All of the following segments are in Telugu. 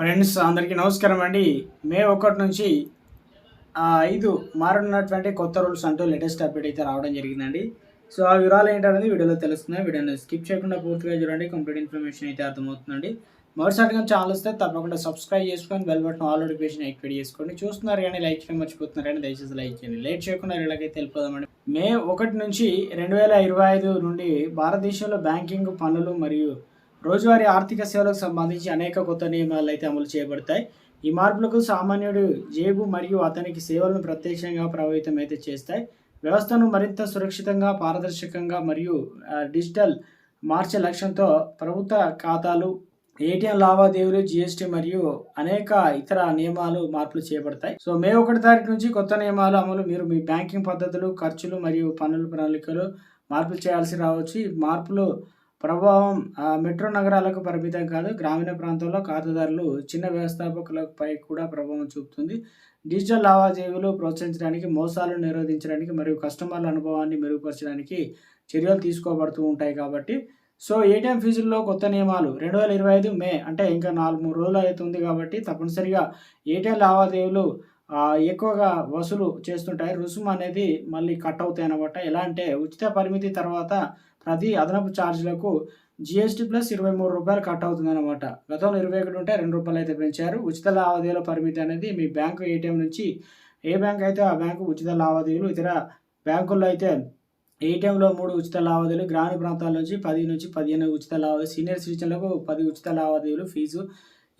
ఫ్రెండ్స్ అందరికీ నమస్కారం అండి. మే ఒకటి నుంచి ఐదు మారనున్నటువంటి కొత్త రూల్స్ అంటూ లేటెస్ట్ అప్డేట్ అయితే రావడం జరిగిందండి. సో ఆ వివరాలు ఏంటనేది వీడియోలో తెలుస్తుంది. వీడియోని స్కిప్ చేయకుండా పూర్తిగా చూడండి. కంప్లీట్ ఇన్ఫర్మేషన్ అయితే అర్థమవుతుందండి. మొదటిసారిగా ఛానల్ వస్తే తప్పకుండా సబ్స్క్రైబ్ చేసుకొని bell button all notification activate చేసుకోండి. చూస్తున్నారు కానీ లైక్ చేయడం మర్చిపోతున్నారు కానీ దయచేసి లైక్ చేయండి. లేట్ చేయకుండా ఇలాగైతే వెళ్ళిపోదామండి మే ఒకటి నుంచి రెండు వేల ఇరవై ఐదు నుండి భారతదేశంలో బ్యాంకింగ్ పనులు మరియు రోజువారీ ఆర్థిక సేవలకు సంబంధించి అనేక కొత్త నియమాలు అయితే అమలు చేయబడతాయి. ఈ మార్పులకు సామాన్యుడు జేబు మరియు అతనికి సేవలను ప్రత్యక్షంగా ప్రభావితం అయితే చేస్తాయి. వ్యవస్థను మరింత సురక్షితంగా పారదర్శకంగా మరియు డిజిటల్ మార్చే లక్ష్యంతో ప్రభుత్వ ఖాతాలు ఏటీఎం లావాదేవీలు జిఎస్టీ మరియు అనేక ఇతర నియమాలు మార్పులు చేయబడతాయి సో మే ఒకటి తారీఖు నుంచి కొత్త నియమాలు అమలు మీరు మీ బ్యాంకింగ్ పద్ధతులు ఖర్చులు మరియు పన్నుల ప్రణాళికలు మార్పులు చేయాల్సి రావచ్చు. ఈ మార్పులు ప్రభావం మెట్రో నగరాలకు పరిమితం కాదు గ్రామీణ ప్రాంతాల్లో ఖాతాదారులు చిన్న వ్యవస్థాపకులపై కూడా ప్రభావం చూపుతుంది. డిజిటల్ లావాదేవీలు ప్రోత్సహించడానికి మోసాలను నిరోధించడానికి మరియు కస్టమర్ల అనుభవాన్ని మెరుగుపరచడానికి చర్యలు తీసుకోబడుతూ ఉంటాయి కాబట్టి. సో ఏటీఎం ఫీజుల్లో కొత్త నియమాలు. రెండు వేల ఇరవై ఐదు మే అంటే ఇంకా నాలుగు మూడు రోజులు అవుతుంది కాబట్టి తప్పనిసరిగా ఏటీఎం లావాదేవీలు ఎక్కువగా వసూలు చేస్తుంటాయి. రుసుము అనేది మళ్ళీ కట్ అవుతాయి అన్నమాట. ఎలా అంటే ఉచిత పరిమితి తర్వాత ప్రతి అదనపు ఛార్జీలకు జిఎస్టీ ప్లస్ ఇరవై మూడు రూపాయలు కట్ అవుతుంది అనమాట గతంలో ఇరవై ఒకటి ఉంటే రెండు రూపాయలు అయితే పెంచారు. ఉచిత లావాదేవీల పరిమితి అనేది మీ బ్యాంకు ఏటీఎం నుంచి ఏ బ్యాంక్ అయితే ఆ బ్యాంకు ఉచిత లావాదేవీలు ఇతర బ్యాంకుల్లో అయితే ఏటీఎంలో మూడు ఉచిత లావాదేవీలు గ్రామీణ ప్రాంతాల నుంచి పది నుంచి పదిహేను ఉచిత లావాదేవీలు సీనియర్ సిటిజన్లకు పది ఉచిత లావాదేవీలు ఫీజు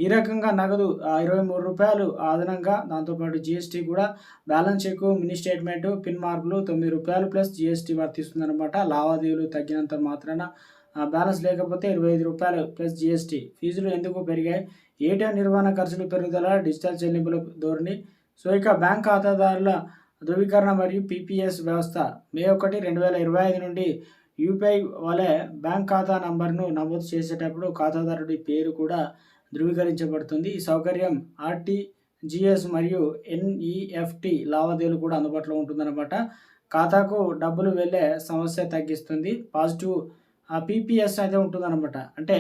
ఈ రకంగా నగదు ఆ, ఇరవై మూడు రూపాయలు అదనంగా దాంతోపాటు జిఎస్టీ కూడా balance check mini statement pin మార్కులు తొమ్మిది రూపాయలు ప్లస్ జిఎస్టీ వర్తిస్తుంది అనమాట లావాదేవీలు తగ్గినంత మాత్రాన బ్యాలెన్స్ లేకపోతే ఇరవై ఐదు రూపాయలు ప్లస్ జిఎస్టీ ఫీజులు ఎందుకు పెరిగాయి? ఏటీఎం నిర్వహణ ఖర్చులు పెరుగుదల డిజిటల్ చెల్లింపుల ధోరణి సో ఇక బ్యాంక్ ఖాతాదారుల ధృవీకరణ మరియు పీపీఎస్ వ్యవస్థ. మే ఒకటి రెండు వేల ఇరవై ఐదు నుండి యూపీఐ వలె బ్యాంక్ ఖాతా నంబర్ను నమోదు చేసేటప్పుడు ఖాతాదారుడి పేరు కూడా ధృవీకరించబడుతుంది. ఈ సౌకర్యం ఆర్టీజీఎస్ మరియు ఎన్ఈఎఫ్టి లావాదేవీలు కూడా అందుబాటులో ఉంటుందన్నమాట. ఖాతాకు డబ్బులు వెళ్ళే సమస్య తగ్గిస్తుంది. పాజిటివ్ పీపీఎస్ అయితే ఉంటుందన్నమాట. అంటే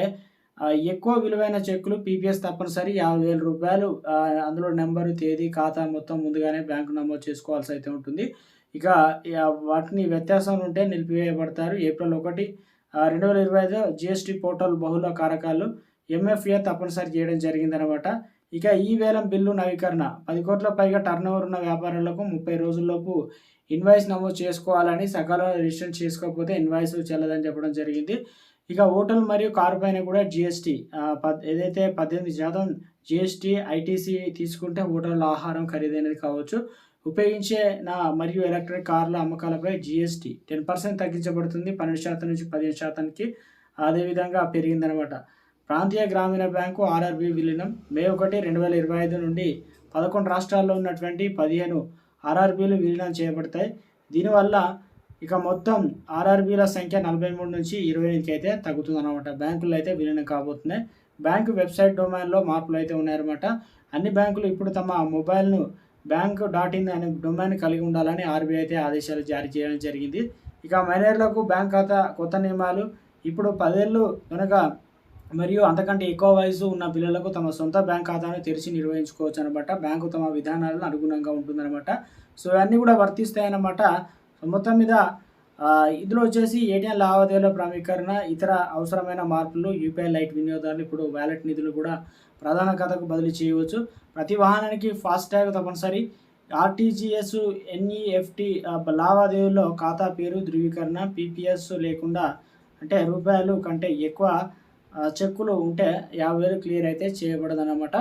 ఎక్కువ విలువైన చెక్కులు పీపీఎస్ తప్పనిసరి. యాభై వేల రూపాయలు అందులో నెంబరు తేదీ ఖాతా మొత్తం ముందుగానే బ్యాంకు నమోదు చేసుకోవాల్సి అయితే ఉంటుంది. ఇక వాటిని వ్యత్యాసం ఉంటే నిలిపివేయబడతారు. ఏప్రిల్ ఒకటి రెండు వేల ఇరవై ఐదు జిఎస్టీ పోర్టల్ బహుళ కారకాలు ఎంఎఫ్ఏ తప్పనిసరి చేయడం జరిగిందనమాట. ఇక ఈ వేలం బిల్లు నవీకరణ. పది కోట్ల పైగా టర్న్ ఓవర్ ఉన్న వ్యాపారాలకు ముప్పై రోజుల్లోపు ఇన్వాయిస్ నమోదు చేసుకోవాలని సకాలంలో రిజిస్టర్ చేసుకోకపోతే ఇన్వాయిస్ చెల్లదని చెప్పడం జరిగింది. ఇక హోటల్ మరియు కారు పైన కూడా జిఎస్టీ ఏదైతే పద్దెనిమిది శాతం జిఎస్టీ ఐటీసీ తీసుకుంటే హోటల్ ఆహారం ఖరీదైనది కావచ్చు. ఉపయోగించే నా మరియు ఎలక్ట్రిక్ కార్ల అమ్మకాలపై జిఎస్టీ టెన్ పర్సెంట్ తగ్గించబడుతుంది. పన్నెండు శాతం నుంచి పదిహేను శాతానికి అదేవిధంగా పెరిగిందనమాట. ప్రాంతీయ గ్రామీణ బ్యాంకు ఆర్ఆర్బి విలీనం మే ఒకటి రెండు వేల ఇరవై ఐదు నుండి పదకొండు రాష్ట్రాల్లో ఉన్నటువంటి పదిహేను ఆర్ఆర్బీలు విలీనం చేయబడతాయి. దీనివల్ల ఇక మొత్తం ఆర్ఆర్బీల సంఖ్య నలభై మూడు నుంచి ఇరవై ఎనిమిదికి అయితే తగ్గుతుంది అనమాట బ్యాంకులు అయితే విలీనం కాబోతున్నాయి. బ్యాంకు వెబ్సైట్ డొమైన్లో మార్పులు అయితే ఉన్నాయన్నమాట. అన్ని బ్యాంకులు ఇప్పుడు తమ మొబైల్ను బ్యాంక్ డాట్ ఇన్ అనే డొమైన్ కలిగి ఉండాలని ఆర్బీఐ అయితే ఆదేశాలు జారీ చేయడం జరిగింది. ఇక మైనర్లకు బ్యాంక్ ఖాతా కొత్త నియమాలు. ఇప్పుడు పదేళ్ళు కనుక మరియు అంతకంటే ఎక్కువ వయసు ఉన్న పిల్లలకు తమ సొంత బ్యాంక్ ఖాతాను తెరిచి నిర్వహించుకోవచ్చు అనమాట బ్యాంకు తమ విధానాలను అనుగుణంగా ఉంటుందన్నమాట. సో ఇవన్నీ కూడా వర్తిస్తాయన్నమాట. మొత్తం మీద ఇందులో వచ్చేసి ఏటీఎం లావాదేవీల ప్రామీకరణ ఇతర అవసరమైన మార్పులు యూపీఐ లైట్ వినియోగదారులు ఇప్పుడు వ్యాలెట్ నిధులు కూడా ప్రధాన ఖాతాకు బదిలీ చేయవచ్చు. ప్రతి వాహనానికి ఫాస్ట్ ట్యాగ్ తప్పనిసరి. ఆర్టీజీఎస్ ఎన్ఈఎఫ్టి లావాదేవీల్లో ఖాతా పేరు ధృవీకరణ పీపీఎస్ లేకుండా అంటే రూపాయలు కంటే ఎక్కువ చెక్కులు ఉంటే యాభై వేలు క్లియర్ అయితే చేయబడదన్నమాట.